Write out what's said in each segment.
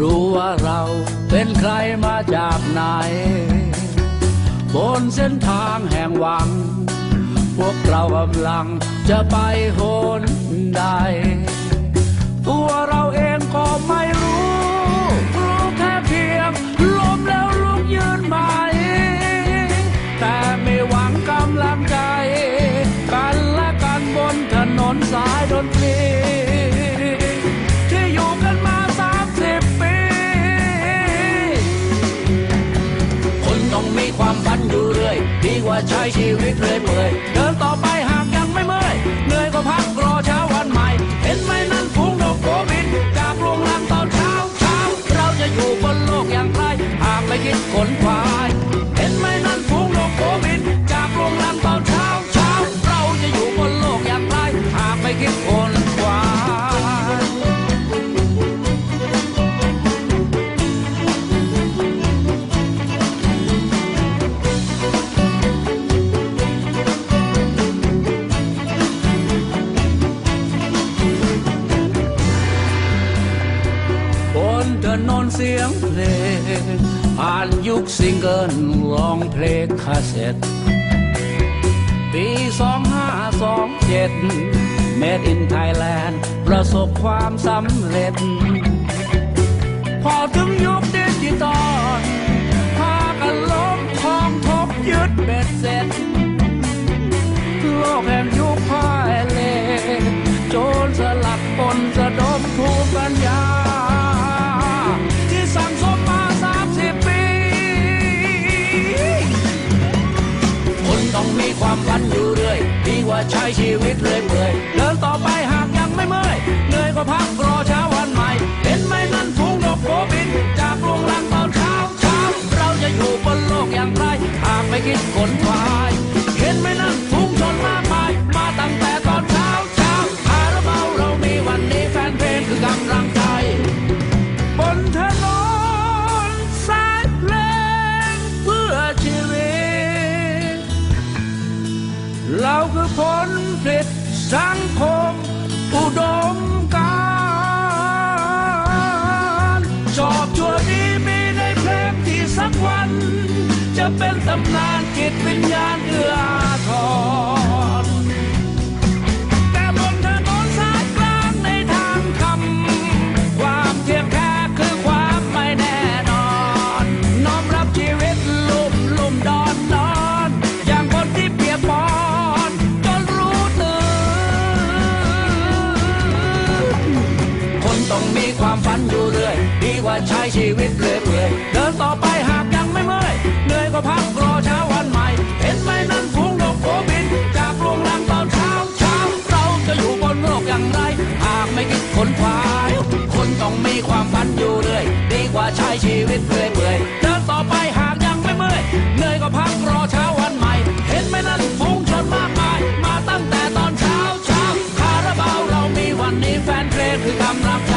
รู้ว่าเราเป็นใครมาจากไหน บนเส้นทางแห่งหวัง พวกเรากำลังจะไปโหนใด ดีกว่ นนนเสียงเพลงผ่านยุคซิงเกิลร้องเพลงคาสเซ็ตปีสองห้าสองเจ็ด Made in Thailand ประสบความสำเร็จ พอถึงยุค ความฝันอยู่เรื่อยดีกว่าใช้ชีวิตเรื่อยเปื่อยเดินต่อไปหากยังไม่เมื่อยเหนื่อยก็พักรอเช้าวันใหม่เห็นไหมนั่นฝูงนกโบิน จากโรงแรมตอนเช้าเช้าเราจะอยู่บนโลกอย่างไรหากไม่คิดขนควาย อบชั่วดีมีในเพลงที่สักวัน จะเป็นตำนานจิตวิญญาณเอื้อ ใช้ชีวิตเรื่อยเปื่อเดินต่อไปหากยังไม่เมื่อยเหนื่อยก็พักรอเช้าวันใหม่ เห็นไหมนั่นฝูงนกโกบิน จากโรงแรมตอนเช้าเช้าเราจะอยู่บนโลกอย่างไร หากไม่คิดขนควาย คนต้องมีความฝันอยู่เรื่อยดีกว่าใช้ชีวิตเรื่อยเปื่อเดินต่อไปหากยังไม่เมื่อยเหนื่อยก็พักรอเช้าวันใหม่ เห็นไหมนั่นฝูงชนมากมาย มาตั้งแต่ตอนเช้าเช้าคาราบาวเรามีวันนี้แฟนเพลงคือกำลัง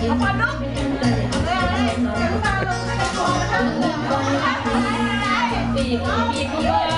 ปีกปีก